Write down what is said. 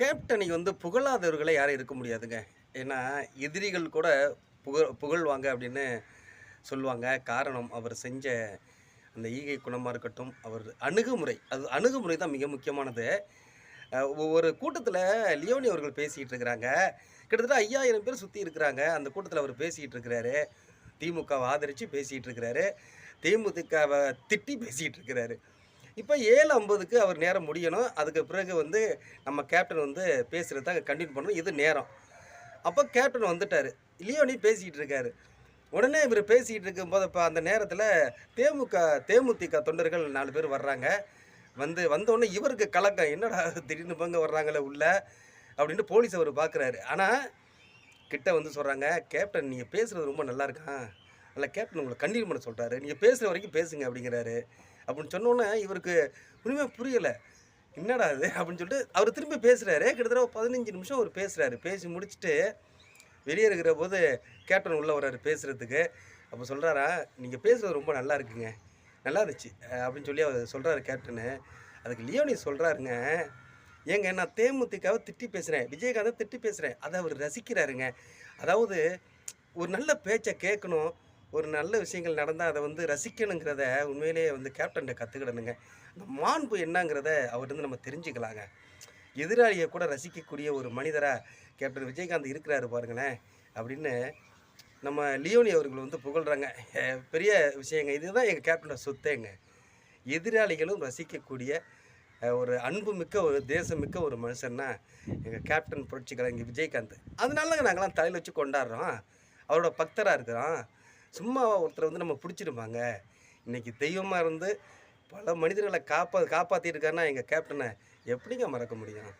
கேப்டனை வந்து புகழாதவர்களே யாரும் இருக்க முடியாதுங்க. ஏன்னா எதிரிகள் கூட புகழ் புகழ்வாங்க அப்படின்னு சொல்லுவாங்க. காரணம் அவர் செஞ்ச அந்த ஈகை குணமாக இருக்கட்டும் அவர் அணுகுமுறை. அது அணுகுமுறை தான் மிக முக்கியமானது. ஒவ்வொரு ஒரு கூட்டத்தில் லியோனி அவர்கள் பேசிகிட்டு இருக்கிறாங்க. கிட்டத்தட்ட ஐயாயிரம் பேர் சுற்றி இருக்கிறாங்க. அந்த கூட்டத்தில் அவர் பேசிகிட்டு இருக்கிறாரு. திமுகவை ஆதரித்து பேசிகிட்டு இருக்கிறாரு. தேமுதிகவை திட்டி பேசிகிட்டு இருக்கிறாரு. இப்போ ஏழு ஐம்பதுக்கு அவர் நேரம் முடியணும். அதுக்கு பிறகு வந்து நம்ம கேப்டன் வந்து பேசுகிறது தான் கண்டினியூ பண்ணணும். இது நேரம். அப்போ கேப்டன் வந்துட்டார். லியோனி பேசிக்கிட்டு இருக்காரு. உடனே இவர் பேசிக்கிட்டு இருக்கும்போது இப்போ அந்த நேரத்தில் தேமுக தேமுதிக தொண்டர்கள் நாலு பேர் வர்றாங்க. வந்து வந்தோடனே இவருக்கு கலக்கம். என்னடா திடீர்னு பங்க வர்றாங்களே உள்ள அப்படின்ட்டு போலீஸ் அவர் பார்க்குறாரு ஆனால் கிட்ட வந்து சொல்கிறாங்க கேப்டன் நீங்கள் பேசுகிறது ரொம்ப நல்லா இருக்கான் அல்ல கேப்டன் உங்களை கண்டினியூ பண்ண சொல்கிறாரு நீங்கள் பேசுகிற வரைக்கும் பேசுங்க அப்படிங்கிறாரு. அப்படின்னு சொன்னோன்னே இவருக்கு உண்மையாக புரியலை. என்னடா அது அப்படின்னு சொல்லிட்டு அவர் திரும்பி பேசுகிறாரு கிட்டத்தட்ட பதினஞ்சு நிமிஷம் அவர் பேசுகிறாரு பேசி முடிச்சுட்டு வெளியே இருக்கிற போது கேப்டன் உள்ளே வர்றாரு பேசுகிறதுக்கு அப்போ சொல்கிறாரா நீங்கள் பேசுகிறது ரொம்ப நல்லா இருக்குங்க. நல்லா இருந்துச்சு. அப்படின்னு சொல்லி அவர் சொல்கிறாரு கேப்டனு. அதுக்கு லியோனி சொல்கிறாருங்க ஏங்க நான் தேமுதிகாவை திட்டி பேசுகிறேன் விஜயகாந்தை திட்டி பேசுகிறேன் அதை அவர் ரசிக்கிறாருங்க. அதாவது ஒரு நல்ல பேச்சை கேட்கணும். ஒரு நல்ல விஷயங்கள் நடந்தால் அதை வந்து ரசிக்கணுங்கிறத உண்மையிலேயே வந்து கேப்டன்கிட்ட கற்றுக்கிடணுங்க அந்த மாண்பு என்னங்கிறத அவர்கிட்ட நம்ம தெரிஞ்சுக்கலாங்க. எதிராளியை கூட ரசிக்கக்கூடிய ஒரு மனிதராக கேப்டன் விஜயகாந்த் இருக்கிறாரு பாருங்களேன். அப்படின்னு நம்ம லியோனி அவர்கள் வந்து புகழ்கிறாங்க பெரிய விஷயங்க. இதுதான் எங்கள் கேப்டனோட சொத்தேங்க. எதிராளிகளும் ரசிக்கக்கூடிய ஒரு ஒரு அன்புமிக்க ஒரு தேசமிக்க ஒரு மனுஷன்னா எங்கள் கேப்டன் புரட்சி கலைஞர் விஜயகாந்த். அதனால நாங்களாம் தலையில் வச்சு கொண்டாடுறோம். அவரோட பக்தராக இருக்கிறோம். சும்மா ஒருத்தரை வந்து நம்ம பிடிச்சிருப்பாங்க. இன்னைக்கு தெய்வமாக இருந்து பல மனிதர்களை காப்பா காப்பாற்றிட்டு இருக்காருன்னா எங்கள் கேப்டனை எப்படிங்க மறக்க முடியும்?